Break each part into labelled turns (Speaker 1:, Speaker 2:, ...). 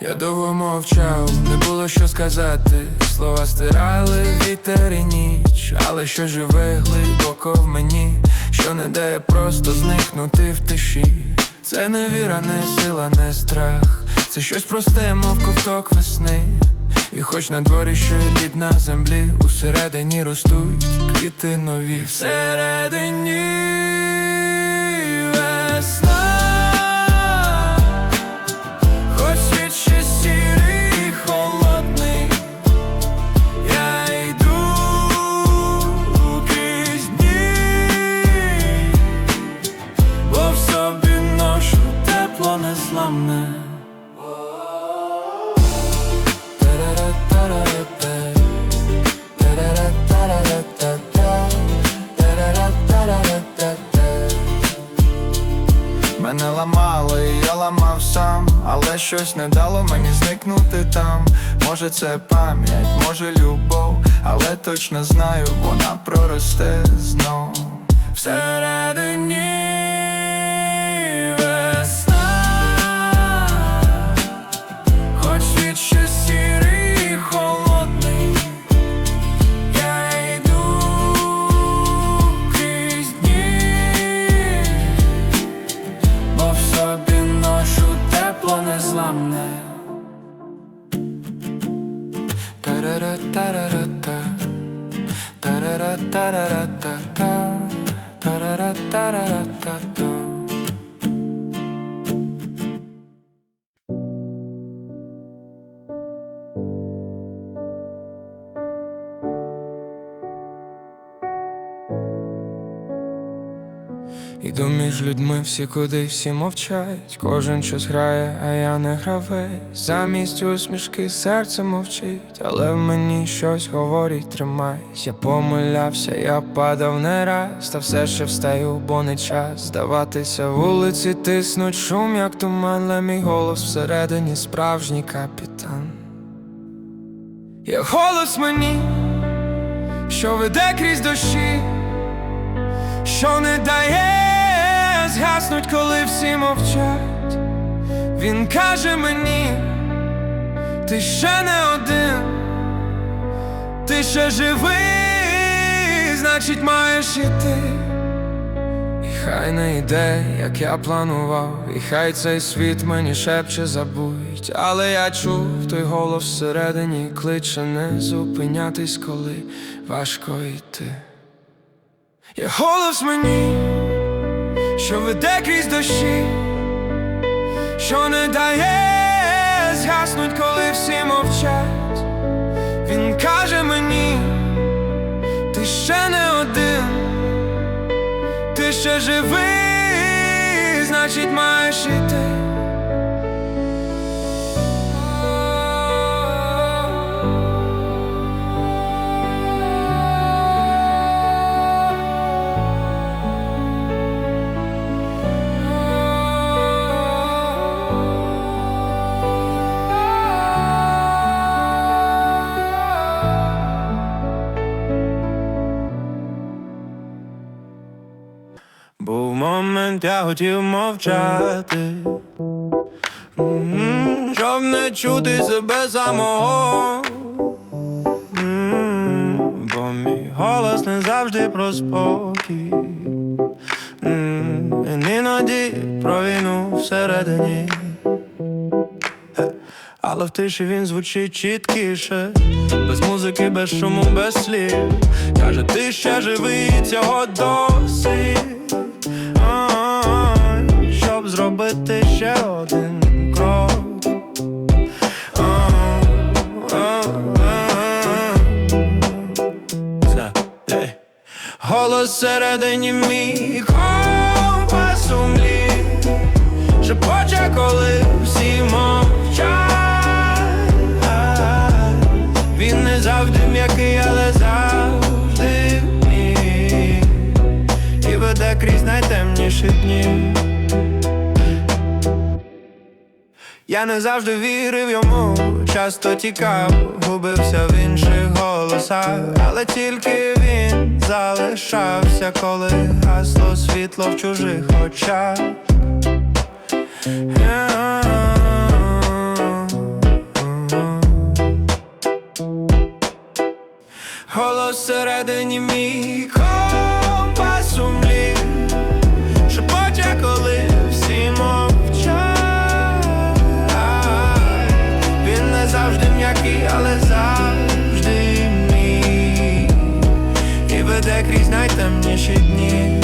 Speaker 1: Я довго мовчав, не було що сказати. Слова стирали вітер і ніч, але що живе глибоко в мені, що не дає просто зникнути в тиші. Це не віра, не сила, не страх. Це щось просте, мов ковток весни. І хоч на дворі ще лід на землі, усередині ростуть квіти нові. Всередині Може це пам'ять, може любов, але точно знаю, вона проросте знов. Всередині Іду між людьми всі куди всі мовчать, кожен щось грає, а я не гравець. Замість усмішки серце мовчить, але в мені щось говорить, тримайся. Я помилявся, я падав не раз, та все ще встаю, бо не час здаватися вулиці, тиснуть шум, як туман, але мій голос всередині справжній капітан. Є голос мені, що веде крізь дощі що не дає згаснуть, коли всі мовчать. Він каже мені, ти ще не один, ти ще живий, значить маєш іти. І хай не йде, як я планував, і хай цей світ мені шепче забудь, але я чув той голос всередині кличе не зупинятись, коли важко йти. Є голос мені, що веде крізь дощі, що не дає згаснуть, коли всі мовчать. Він каже мені, ти ще не один, ти ще живий, значить маєш іти.
Speaker 2: Момент, я мовчати, щоб не чути себе самого. Бо мій голос не завжди про спокій. Іноді про війну всередині. Е, Але в тиші він звучить чіткіше, без музики, без шуму, без слів. Каже, ти ще живий цього досить. Зробити ще один крок. Ай. Зна- ей. Голос середині мій Я не завжди вірив йому, часто тікав, губився в інших голосах, але тільки він залишався, коли гасло світло в чужих очах. Голос всередині мій компас у млі крізь найтемніші дні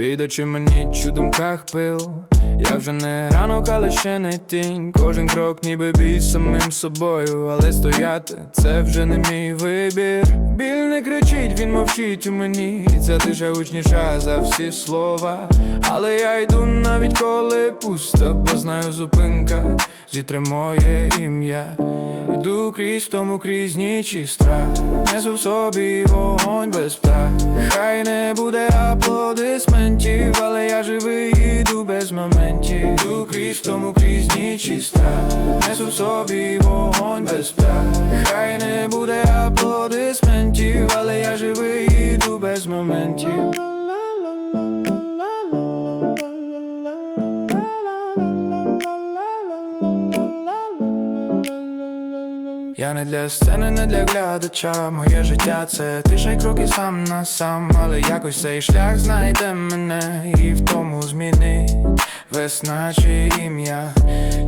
Speaker 1: Під мені у думках пил. Я вже не ранок, але ще не тінь. Кожен крок ніби бій самим собою Але стояти це вже не мій вибір. Біль не кричить, він мовчить у мені. І ця тиша гучніша за всі слова. Але я йду навіть коли пусто Бо знаю зупинка зітре ім'я Йду крізь тому крізь ніч і страх. Несу в собі вогонь без птах. Хай не буде аплодисментів, але я живий іду без моментів. Йду крізь тому крізь ніч страх. Несу в собі вогонь без птах. Хай не буде аплодисментів, але я живий іду без моментів Я не для сцени, не для глядача. Моє життя це тиша й кроки сам на сам. Але якось цей шлях знайде мене і в тому змінить весна чи ім'я.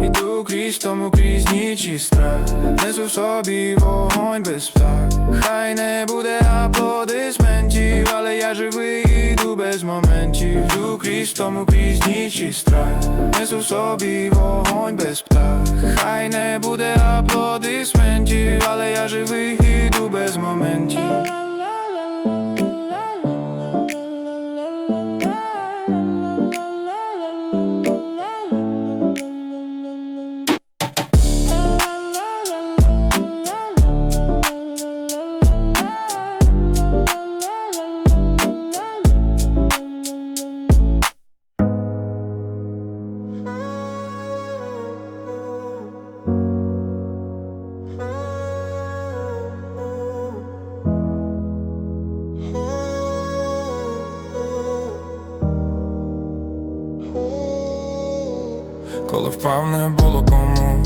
Speaker 1: Іду крізь тому крізь ніч і страх. Несу в собі вогонь без птах. Хай не буде аплодисментів, але я живий іду без моментів. Йду крізь тому крізь ніч і страх. Несу в собі вогонь без птах. Хай не буде аплодисментів, але я живий іду без моментів. Впав, не було кому.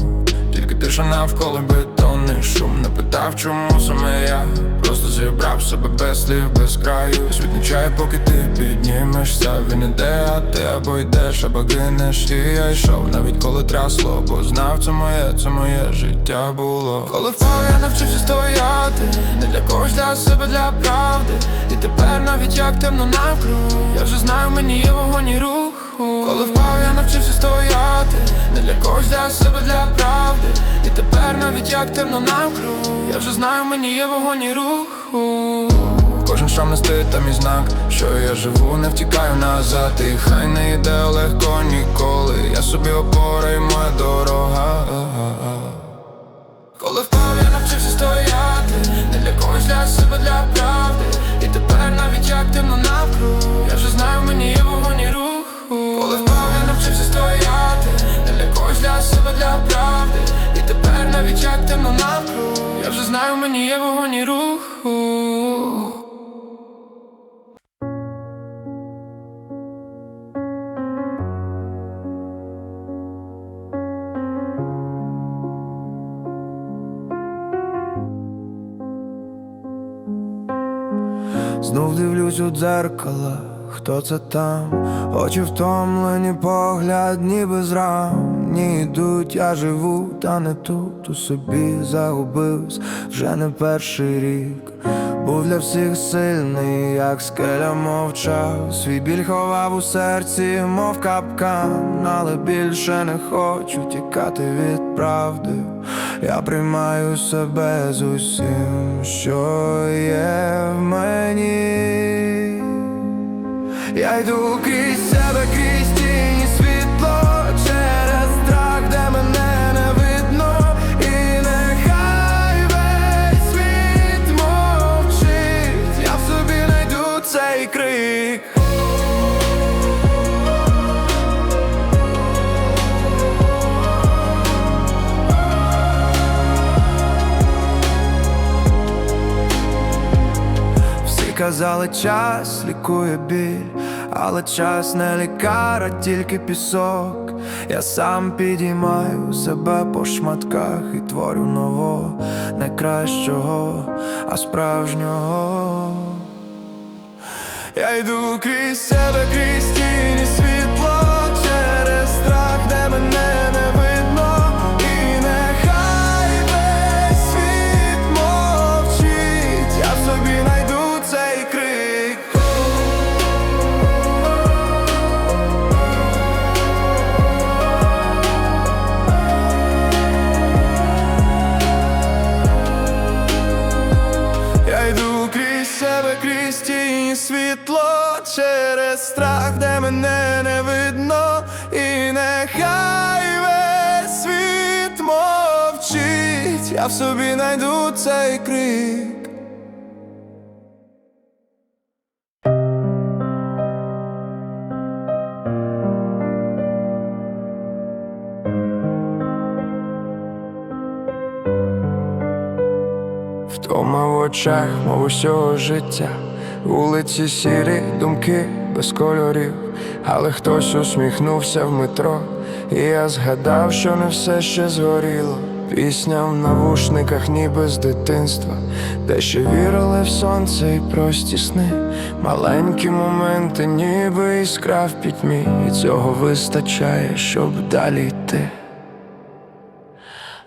Speaker 1: Тільки тиша навколо бетонний шум Не питав, чому саме я. Просто зібрав себе без слів, без краю. Світ не чає, поки ти піднімешся. Він іде, а ти або йдеш, або гинеш І я йшов, навіть коли трясло Бо знав, це моє, це моє життя було. Коли впав, я навчився стояти Не для когось, для себе, для правди. І тепер навіть як темно навкруг Я вже знаю, мені є вогонь і рух. Коли впав, навчився стояти. Не для когось для себе, для правди. І тепер навіть як темно навкруг. Я вже знаю, мені є вогонь і руху. Кожен шрам нести там і знак, що я живу, не втікаю назад І хай не йде легко ніколи. Я собі опора і моя дорога. Коли впав, я навчився стояти. Не для когось для себе, для правди. І тепер навіть як темно навкруг. Я вже знаю, мені є вогонь для правди І тепер навіть як темно навкруг. Я вже знаю, мені є вогонь і руху.
Speaker 2: Знов дивлюсь у дзеркало, хто це там? Очі втомлені, погляд ніби з ні йдуть, я живу, та не тут у собі загубився вже не перший рік.
Speaker 1: Був для всіх сильний, як скеля мовчав, свій біль ховав у серці, мов капкан, але більше не хочу тікати від правди. Я приймаю себе з усім, що є в мені. Я йду крізь себе, крізь казали, час лікує біль, але час не лікар, а тільки пісок. Я сам підіймаю себе по шматках і творю нового, не кращого, а справжнього. Я йду крізь себе, крізь тіні в собі найду цей крик. Втома в очах, мов усього життя, вулиці сірі, думки без кольорів, але хтось усміхнувся в метро, і я згадав, що не все ще згоріло. Пісня в навушниках, ніби з дитинства, де ще вірили в сонце і прості сни, маленькі моменти, ніби іскра в пітьмі, і цього вистачає, щоб далі йти.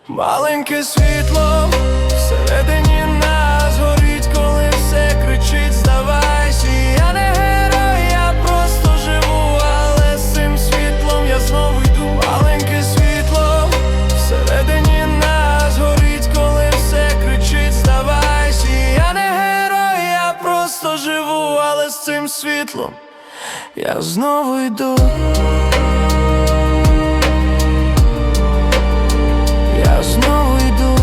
Speaker 1: Маленьке світло всередині світлом я знову йду. Я знову йду.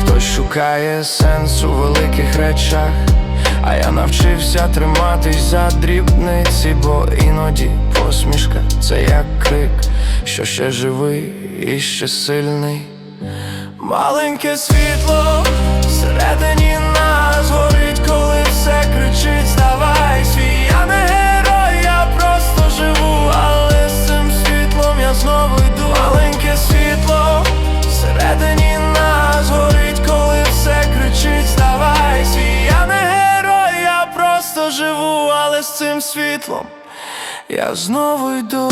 Speaker 1: Хтось шукає сенс у великих речах, а я навчився триматись за дрібниці, бо іноді посмішка це як крик, що ще живий і ще сильний. Маленьке світло я знову йду.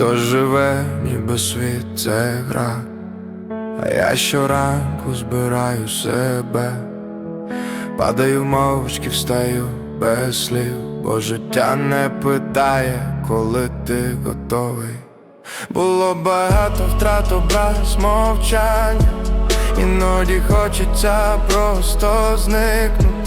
Speaker 1: Хто живе, ніби світ це гра, а я щоранку збираю себе, падаю мовчки, встаю без слів, бо життя не питає, коли ти готовий. Було багато втрат, образ мовчання, іноді хочеться просто зникнути.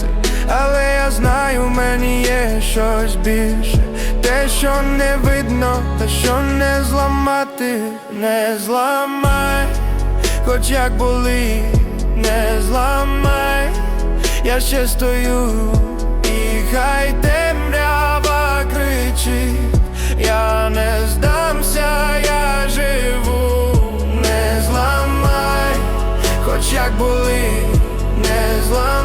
Speaker 1: Але я знаю, в мені є щось більше, те, що не видно, та що не зламати, не зламай, хоч як болить, не зламай,
Speaker 2: я ще стою, і хай темрява кричить, я не здамся, я живу, не зламай, хоч як були, не зламай,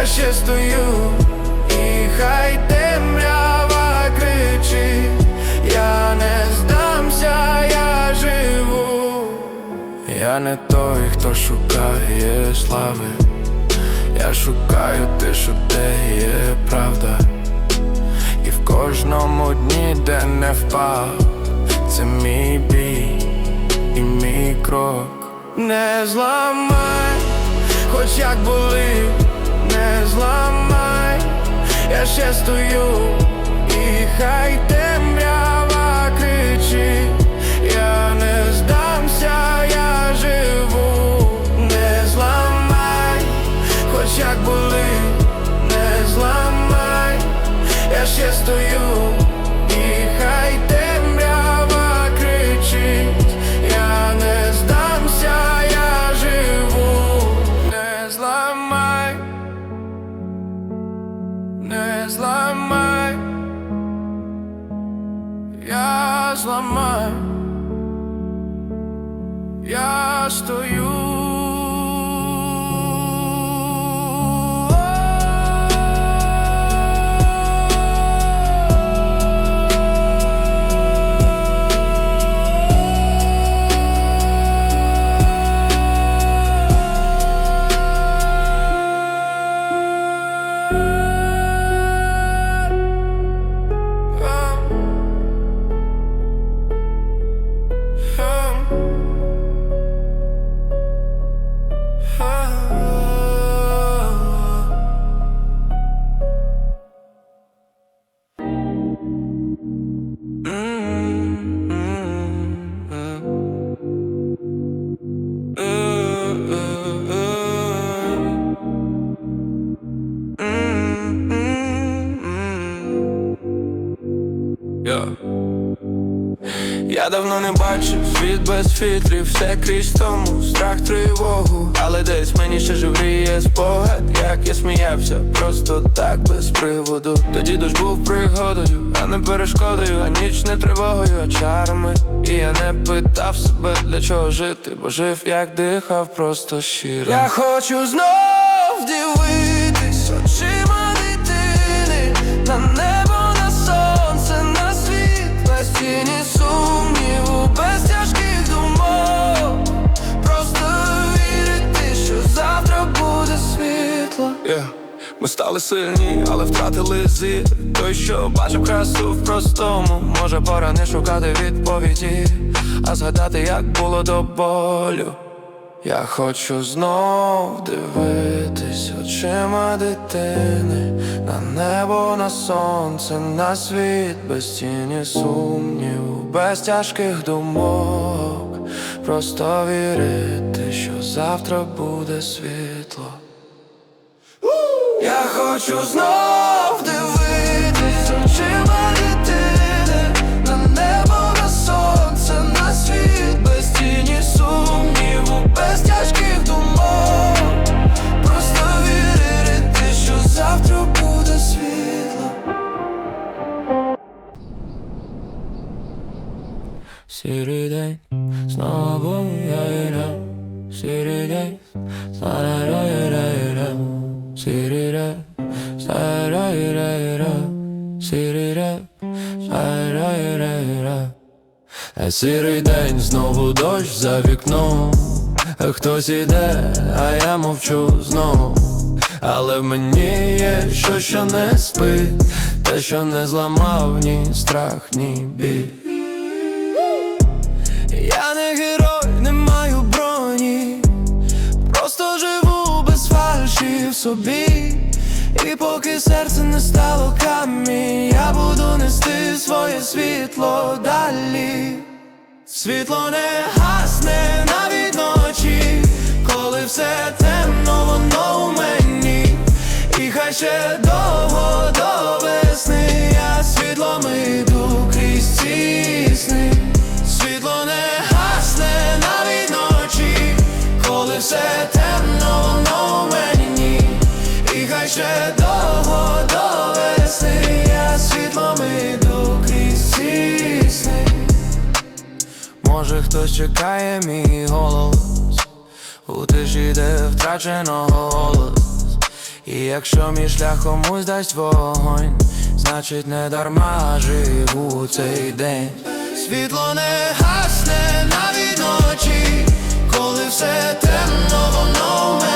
Speaker 2: я ще стою, і хай темрява кричить, я не здамся, я живу. Я не той, хто шукає слави. Я шукаю тишу, де є правда. І в кожному дні, де не впав, це мій бій і мій крок. Не зламай, хоч як були, не зламай, я ще стою, і хай темрява давно не бачив світ без фітрів, все крізь тому, страх, тривогу, але десь мені ще живріє спогад, як я сміявся, просто так без приводу. Тоді дощ був пригодою, а не перешкодою, а ніч не тривогою, а чарами. І я не питав себе, для чого жити, бо жив, як дихав, просто щиро. Я хочу знов стали сильні, але втратили зір Той, що бачив красу в простому Може пора не шукати відповіді, а згадати, як було до болю. Я хочу знов дивитись очима дитини на небо, на сонце, на світ, без тіні сумніву, без тяжких думок, просто вірити, що завтра буде світло. Хочу знов Сірий день, знову дощ за вікном, хтось іде, а я мовчу знов. Але в мені є що, що не спить, те, що не зламав ні страх, ні біль. Я не герой, не маю броні, просто живу без фальші в собі. І поки серце не стало камінь, я буду нести своє світло далі. Світло не гасне навіть ночі, коли все темно, воно у мені. І хай ще довго до весни, я світлом
Speaker 1: хто чекає мій голос у тижі, де втрачено голос. І якщо мій шляхом комусь дасть вогонь, значить не дарма живу цей день. Світло не гасне навіть ночі, коли все темно воно.